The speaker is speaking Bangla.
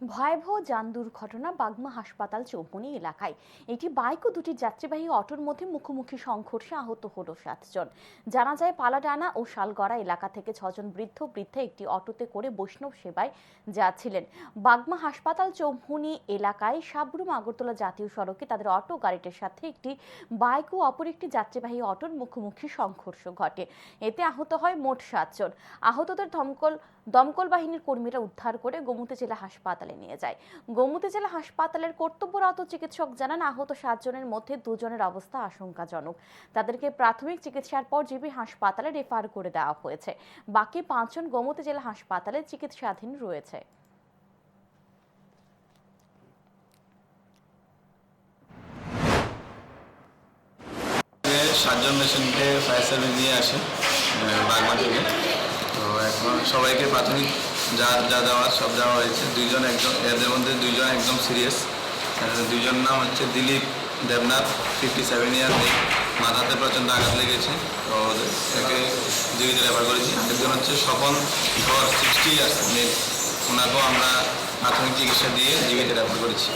ভয়াবহ যান দুর্ঘটনা বাগমা হাসপাতাল চৌমনি এলাকায়। একটি বাইক ও দুটি যাত্রীবাহী অটোর মধ্যে মুখোমুখি সংঘর্ষে আহত হলো সাতজন। জানা যায়, পালাডানা ও শালগড়া এলাকা থেকে ছজন বৃদ্ধ বৃদ্ধা একটি অটোতে করে বৈষ্ণব সেবায় যাচ্ছিলেন। বাগমা হাসপাতাল চৌমুনি এলাকায় সাবরুম আগরতলা জাতীয় সড়কে তাদের অটো গাড়িটির সাথে একটি বাইক ও অপর একটি যাত্রীবাহী অটোর মুখোমুখি সংঘর্ষ ঘটে। এতে আহত হয় মোট সাতজন। আহতদের দমকল দমকল বাহিনীর কর্মীরা উদ্ধার করে গোমতী জেলা হাসপাতালে নিয়ে যায়। গোমতী জেলা হাসপাতালের কর্তব্যরত চিকিৎসক জানান, আহত সাতজনের মধ্যে দুজনের অবস্থা আশঙ্কাজনক। তাদেরকে প্রাথমিক চিকিৎসার পর জিবি হাসপাতালে রেফার করে দেওয়া হয়েছে। বাকি পাঁচজন গোমতী জেলা হাসপাতালে চিকিৎসাধীন রয়েছে। সাতজন পেশেন্টকে ফায়ার সার্ভিস নিয়ে আসে বাগমা থেকে। তো এখন সবাইকে প্রাথমিক যা যা দেওয়ার, সব দেওয়া হয়েছে। দুইজন একজন এদের মধ্যে দুইজন একদম সিরিয়াস দুইজন নাম হচ্ছে Dilip Debnath fifty seven year মাথাতে প্রচণ্ড আঘাত লেগেছে। তো একে জীবিত রেফার করেছি। আরেকজন হচ্ছে স্বপন ধর সিক্সটি ইয়ার্স মেয়ে। ওনাকেও আমরা প্রাথমিক চিকিৎসা দিয়ে জীবিত রেফার করেছি।